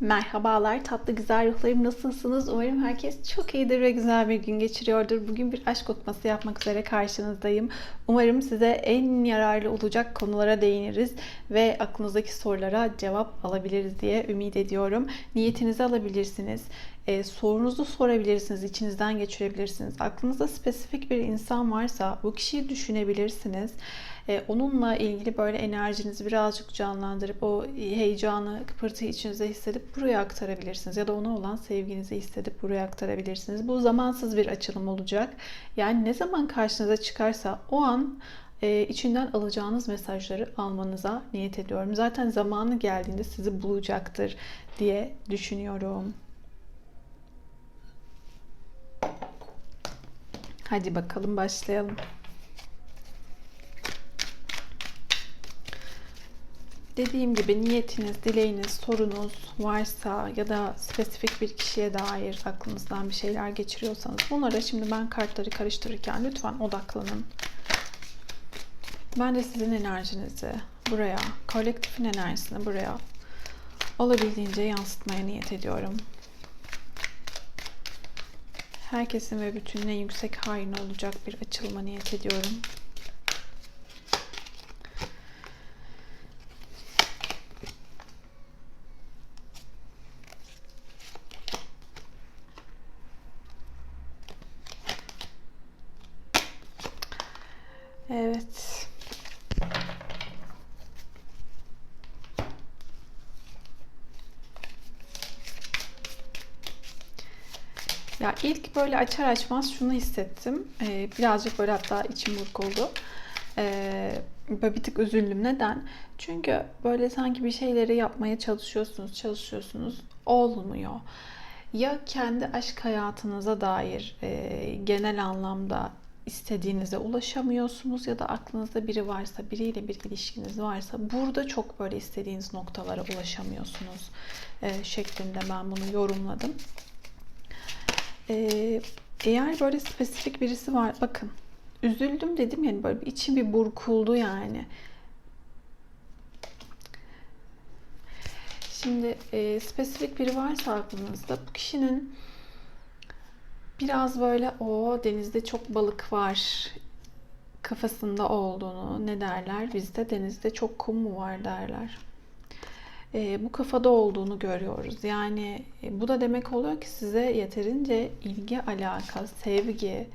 Merhabalar tatlı güzel ruhlarım nasılsınız? Umarım herkes çok iyidir ve güzel bir gün geçiriyordur. Bugün bir aşk okuması yapmak üzere karşınızdayım. Umarım size en yararlı olacak konulara değiniriz ve aklınızdaki sorulara cevap alabiliriz diye ümit ediyorum. Niyetinizi alabilirsiniz. E, sorunuzu sorabilirsiniz, içinizden geçirebilirsiniz. Aklınızda spesifik bir insan varsa bu kişiyi düşünebilirsiniz. E, onunla ilgili böyle enerjinizi birazcık canlandırıp o heyecanı, kıpırtıyı içinize hissedip buraya aktarabilirsiniz. Ya da ona olan sevginizi hissedip buraya aktarabilirsiniz. Bu zamansız bir açılım olacak. Yani ne zaman karşınıza çıkarsa o an e, içinden alacağınız mesajları almanıza niyet ediyorum. Zaten zamanı geldiğinde sizi bulacaktır diye düşünüyorum. Hadi bakalım başlayalım. Dediğim gibi niyetiniz, dileğiniz, sorunuz varsa ya da spesifik bir kişiye dair aklınızdan bir şeyler geçiriyorsanız bunlara şimdi ben kartları karıştırırken lütfen odaklanın. Ben de sizin enerjinizi buraya, kolektifin enerjisini buraya olabildiğince yansıtmaya niyet ediyorum. Herkesin ve bütünün yüksek hayrına olacak bir açılma niyet ediyorum. Evet. Ya ilk böyle açar açmaz şunu hissettim. Ee, birazcık böyle hatta içim burk oldu. Ee, böyle bir tık üzüldüm. Neden? Çünkü böyle sanki bir şeyleri yapmaya çalışıyorsunuz, çalışıyorsunuz. Olmuyor. Ya kendi aşk hayatınıza dair e, genel anlamda istediğinize ulaşamıyorsunuz ya da aklınızda biri varsa, biriyle bir ilişkiniz varsa burada çok böyle istediğiniz noktalara ulaşamıyorsunuz e, şeklinde ben bunu yorumladım. E, eğer böyle spesifik birisi var, bakın üzüldüm dedim yani böyle içim bir burkuldu yani. Şimdi e, spesifik biri varsa aklınızda bu kişinin biraz böyle o denizde çok balık var kafasında olduğunu ne derler? Bizde denizde çok kum mu var derler. E, bu kafada olduğunu görüyoruz. Yani e, bu da demek oluyor ki size yeterince ilgi, alaka, sevgi,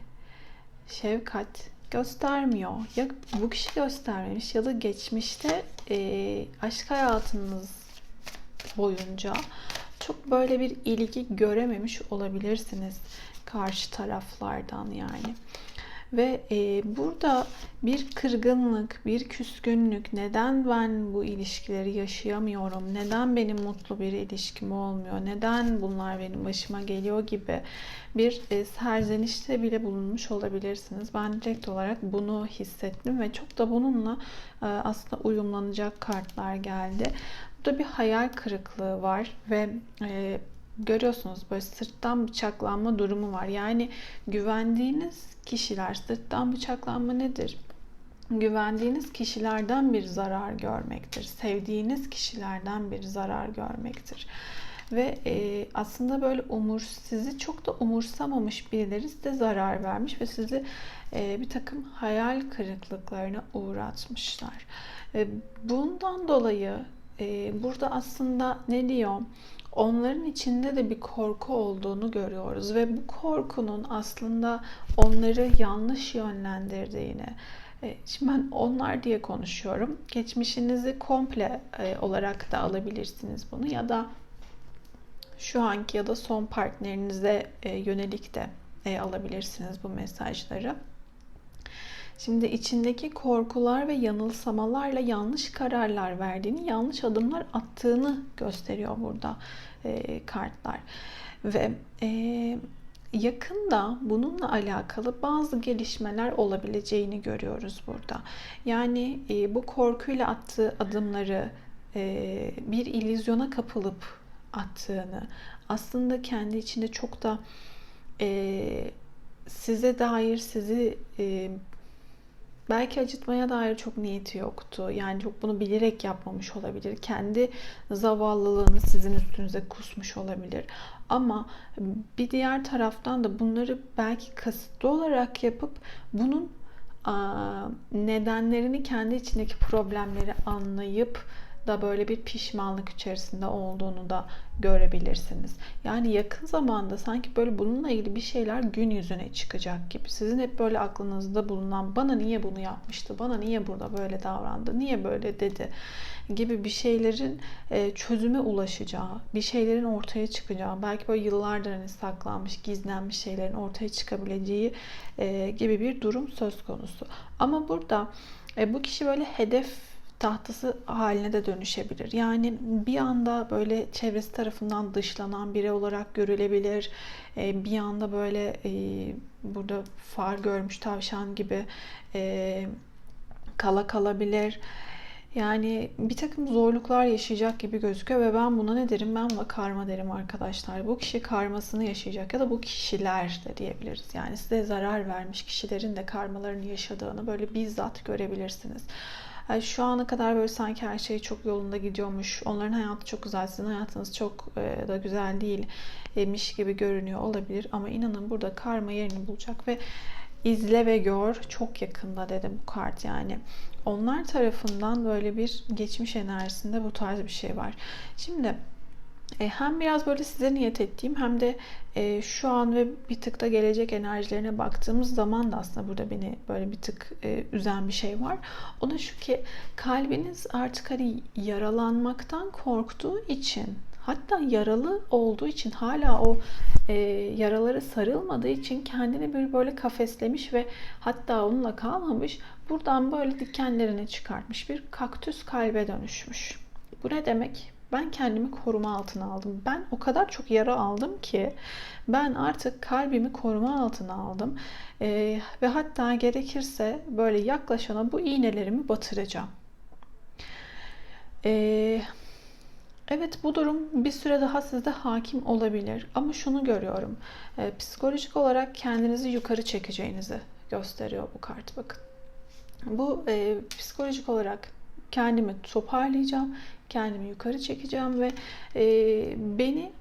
şefkat göstermiyor. Ya bu kişi göstermemiş ya da geçmişte e, aşk hayatınız boyunca çok böyle bir ilgi görememiş olabilirsiniz karşı taraflardan yani. Ve e, burada bir kırgınlık, bir küskünlük, neden ben bu ilişkileri yaşayamıyorum, neden benim mutlu bir ilişkim olmuyor, neden bunlar benim başıma geliyor gibi bir e, serzenişte bile bulunmuş olabilirsiniz. Ben direkt olarak bunu hissettim ve çok da bununla e, aslında uyumlanacak kartlar geldi. Burada bir hayal kırıklığı var ve e, görüyorsunuz böyle sırttan bıçaklanma durumu var. Yani güvendiğiniz kişiler sırttan bıçaklanma nedir? Güvendiğiniz kişilerden bir zarar görmektir. Sevdiğiniz kişilerden bir zarar görmektir. Ve e, aslında böyle umur sizi çok da umursamamış birileri size zarar vermiş ve sizi e, bir takım hayal kırıklıklarına uğratmışlar. E, bundan dolayı e, burada aslında ne diyor? Onların içinde de bir korku olduğunu görüyoruz ve bu korkunun aslında onları yanlış yönlendirdiğini e, Şimdi ben onlar diye konuşuyorum. Geçmişinizi komple e, olarak da alabilirsiniz bunu ya da şu anki ya da son partnerinize e, yönelik de alabilirsiniz bu mesajları. Şimdi içindeki korkular ve yanılsamalarla yanlış kararlar verdiğini, yanlış adımlar attığını gösteriyor burada e, kartlar. Ve e, yakında bununla alakalı bazı gelişmeler olabileceğini görüyoruz burada. Yani e, bu korkuyla attığı adımları e, bir ilizyona kapılıp attığını, aslında kendi içinde çok da e, size dair sizi e, belki acıtmaya dair çok niyeti yoktu. Yani çok bunu bilerek yapmamış olabilir. Kendi zavallılığını sizin üstünüze kusmuş olabilir. Ama bir diğer taraftan da bunları belki kasıtlı olarak yapıp bunun nedenlerini kendi içindeki problemleri anlayıp da böyle bir pişmanlık içerisinde olduğunu da görebilirsiniz. Yani yakın zamanda sanki böyle bununla ilgili bir şeyler gün yüzüne çıkacak gibi. Sizin hep böyle aklınızda bulunan bana niye bunu yapmıştı, bana niye burada böyle davrandı, niye böyle dedi gibi bir şeylerin e, çözüme ulaşacağı, bir şeylerin ortaya çıkacağı, belki böyle yıllardır hani saklanmış, gizlenmiş şeylerin ortaya çıkabileceği e, gibi bir durum söz konusu. Ama burada e, bu kişi böyle hedef tahtası haline de dönüşebilir. Yani bir anda böyle çevresi tarafından dışlanan biri olarak görülebilir. E, bir anda böyle e, burada far görmüş tavşan gibi e, kala kalabilir. Yani bir takım zorluklar yaşayacak gibi gözüküyor ve ben buna ne derim? Ben buna karma derim arkadaşlar. Bu kişi karmasını yaşayacak ya da bu kişiler de diyebiliriz. Yani size zarar vermiş kişilerin de karmalarını yaşadığını böyle bizzat görebilirsiniz. Şu ana kadar böyle sanki her şey çok yolunda gidiyormuş. Onların hayatı çok güzel, sizin hayatınız çok e, da güzel değilmiş gibi görünüyor olabilir. Ama inanın burada karma yerini bulacak ve izle ve gör çok yakında dedi bu kart yani. Onlar tarafından böyle bir geçmiş enerjisinde bu tarz bir şey var. Şimdi e, hem biraz böyle size niyet ettiğim hem de e, şu an ve bir tık da gelecek enerjilerine baktığımız zaman da aslında burada beni böyle bir tık e, üzen bir şey var. O da şu ki kalbiniz artık hani yaralanmaktan korktuğu için hatta yaralı olduğu için hala o e, yaraları sarılmadığı için kendini bir böyle kafeslemiş ve hatta onunla kalmamış buradan böyle dikenlerini çıkartmış bir kaktüs kalbe dönüşmüş. Bu ne demek? Ben kendimi koruma altına aldım. Ben o kadar çok yara aldım ki ben artık kalbimi koruma altına aldım. Ee, ve hatta gerekirse böyle yaklaşana bu iğnelerimi batıracağım. Ee, evet bu durum bir süre daha sizde hakim olabilir. Ama şunu görüyorum. Ee, psikolojik olarak kendinizi yukarı çekeceğinizi gösteriyor bu kart bakın. Bu e, psikolojik olarak kendimi toparlayacağım kendimi yukarı çekeceğim ve e, beni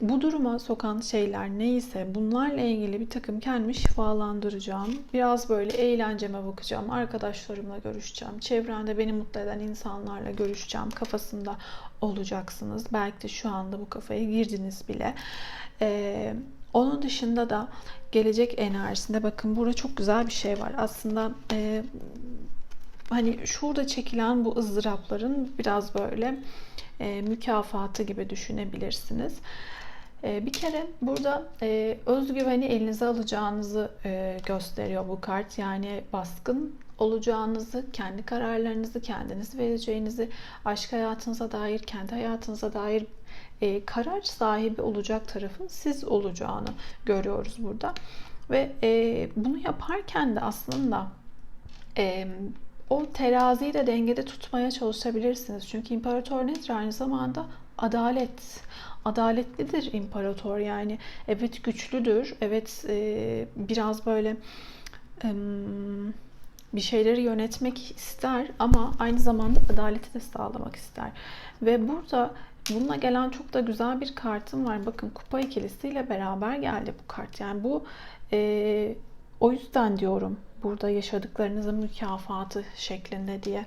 bu duruma sokan şeyler neyse bunlarla ilgili bir takım kendimi şifalandıracağım. Biraz böyle eğlenceme bakacağım. Arkadaşlarımla görüşeceğim. Çevremde beni mutlu eden insanlarla görüşeceğim. Kafasında olacaksınız. Belki de şu anda bu kafaya girdiniz bile. Ee, onun dışında da gelecek enerjisinde bakın burada çok güzel bir şey var. Aslında e, hani şurada çekilen bu ızdırapların biraz böyle e, mükafatı gibi düşünebilirsiniz. E, bir kere burada e, özgüveni elinize alacağınızı e, gösteriyor bu kart. Yani baskın olacağınızı, kendi kararlarınızı kendiniz vereceğinizi, aşk hayatınıza dair, kendi hayatınıza dair e, karar sahibi olacak tarafın siz olacağını görüyoruz burada. Ve e, bunu yaparken de aslında e, o teraziyi de dengede tutmaya çalışabilirsiniz. Çünkü imparator nedir? Aynı zamanda adalet. Adaletlidir imparator yani. Evet güçlüdür. Evet e, biraz böyle e, bir şeyleri yönetmek ister ama aynı zamanda adaleti de sağlamak ister. Ve burada bununla gelen çok da güzel bir kartım var. Bakın kupa ikilisiyle beraber geldi bu kart. Yani bu e, o yüzden diyorum burada yaşadıklarınızın mükafatı şeklinde diye.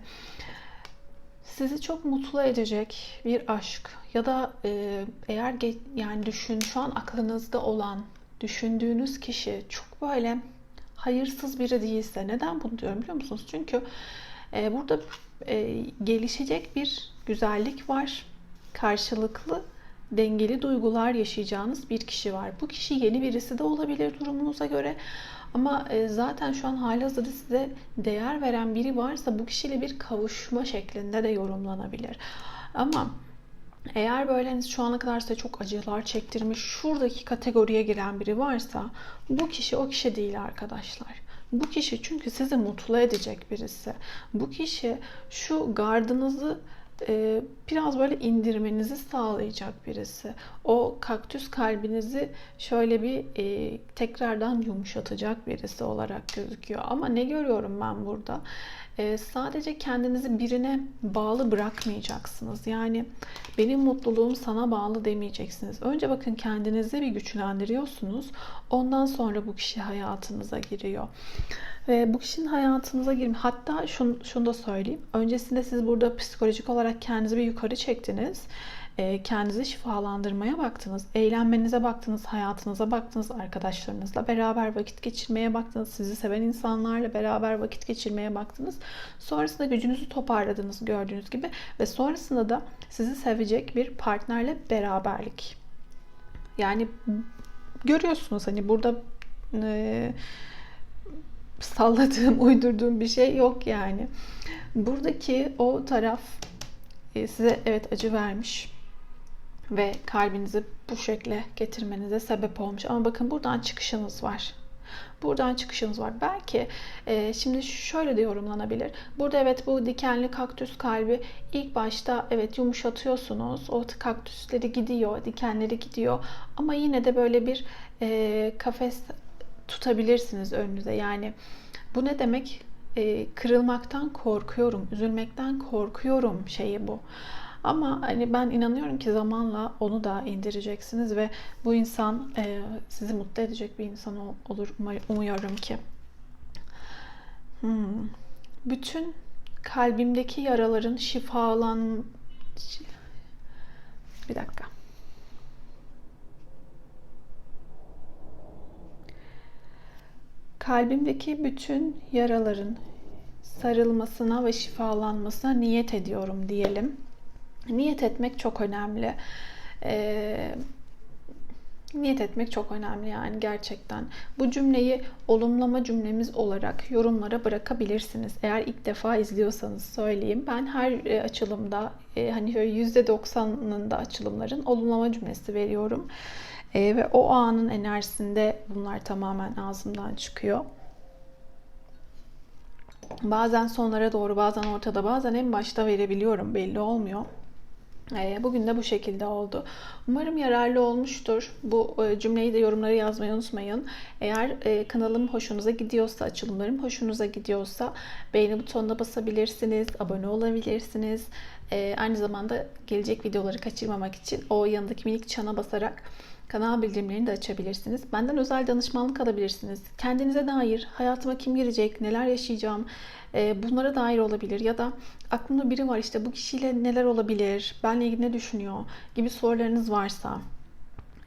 Sizi çok mutlu edecek bir aşk ya da e, eğer yani düşün şu an aklınızda olan düşündüğünüz kişi çok böyle hayırsız biri değilse neden bunu diyorum biliyor musunuz? Çünkü e, burada e, gelişecek bir güzellik var. Karşılıklı dengeli duygular yaşayacağınız bir kişi var. Bu kişi yeni birisi de olabilir durumunuza göre. Ama e, zaten şu an halihazırda size değer veren biri varsa bu kişiyle bir kavuşma şeklinde de yorumlanabilir. Ama eğer böyle hani şu ana kadar size çok acılar çektirmiş, şuradaki kategoriye giren biri varsa bu kişi o kişi değil arkadaşlar. Bu kişi çünkü sizi mutlu edecek birisi. Bu kişi şu gardınızı e, biraz böyle indirmenizi sağlayacak birisi. O kaktüs kalbinizi şöyle bir e, tekrardan yumuşatacak birisi olarak gözüküyor. Ama ne görüyorum ben burada? E, sadece kendinizi birine bağlı bırakmayacaksınız. Yani benim mutluluğum sana bağlı demeyeceksiniz. Önce bakın kendinizi bir güçlendiriyorsunuz. Ondan sonra bu kişi hayatınıza giriyor. Ve bu kişinin hayatınıza girme. Hatta şunu, şunu da söyleyeyim. Öncesinde siz burada psikolojik olarak kendinizi bir yukarı çektiniz. E, kendinizi şifalandırmaya baktınız. Eğlenmenize baktınız. Hayatınıza baktınız. Arkadaşlarınızla beraber vakit geçirmeye baktınız. Sizi seven insanlarla beraber vakit geçirmeye baktınız. Sonrasında gücünüzü toparladınız gördüğünüz gibi. Ve sonrasında da sizi sevecek bir partnerle beraberlik. Yani görüyorsunuz hani burada e, salladığım, uydurduğum bir şey yok yani. Buradaki o taraf size evet acı vermiş ve kalbinizi bu şekle getirmenize sebep olmuş. Ama bakın buradan çıkışınız var. Buradan çıkışınız var. Belki e, şimdi şöyle de yorumlanabilir. Burada evet bu dikenli kaktüs kalbi ilk başta evet yumuşatıyorsunuz. O kaktüsleri gidiyor, dikenleri gidiyor. Ama yine de böyle bir e, kafes tutabilirsiniz önünüze. Yani bu ne demek? E, kırılmaktan korkuyorum, üzülmekten korkuyorum şeyi bu. Ama hani ben inanıyorum ki zamanla onu da indireceksiniz ve bu insan e, sizi mutlu edecek bir insan olur umuyorum ki. Hmm. Bütün kalbimdeki yaraların şifalan bir dakika. Kalbimdeki bütün yaraların sarılmasına ve şifalanmasına niyet ediyorum diyelim. Niyet etmek çok önemli. Ee, niyet etmek çok önemli yani gerçekten. Bu cümleyi olumlama cümlemiz olarak yorumlara bırakabilirsiniz. Eğer ilk defa izliyorsanız söyleyeyim. Ben her e, açılımda e, hani şöyle %90'ında açılımların olumlama cümlesi veriyorum. E, ve o anın enerjisinde bunlar tamamen ağzımdan çıkıyor. Bazen sonlara doğru, bazen ortada, bazen en başta verebiliyorum. Belli olmuyor. E, bugün de bu şekilde oldu. Umarım yararlı olmuştur. Bu e, cümleyi de yorumlara yazmayı unutmayın. Eğer e, kanalım hoşunuza gidiyorsa, açılımlarım hoşunuza gidiyorsa beğeni butonuna basabilirsiniz, abone olabilirsiniz. Aynı zamanda gelecek videoları kaçırmamak için o yanındaki minik çana basarak Kanal bildirimlerini de açabilirsiniz. Benden özel danışmanlık alabilirsiniz. Kendinize dair hayatıma kim girecek, neler yaşayacağım e, bunlara dair olabilir. Ya da aklımda biri var işte bu kişiyle neler olabilir, benle ilgili ne düşünüyor gibi sorularınız varsa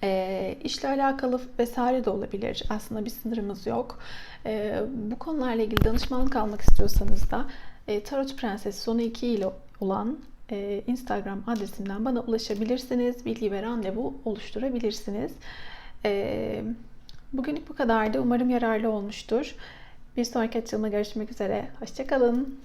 e, işle alakalı vesaire de olabilir. Aslında bir sınırımız yok. E, bu konularla ilgili danışmanlık almak istiyorsanız da Tarot Prenses sonu 2 ile olan e, Instagram adresimden bana ulaşabilirsiniz. Bilgi ve randevu oluşturabilirsiniz. E, bugünlük bu kadardı. Umarım yararlı olmuştur. Bir sonraki açılımda görüşmek üzere. Hoşçakalın.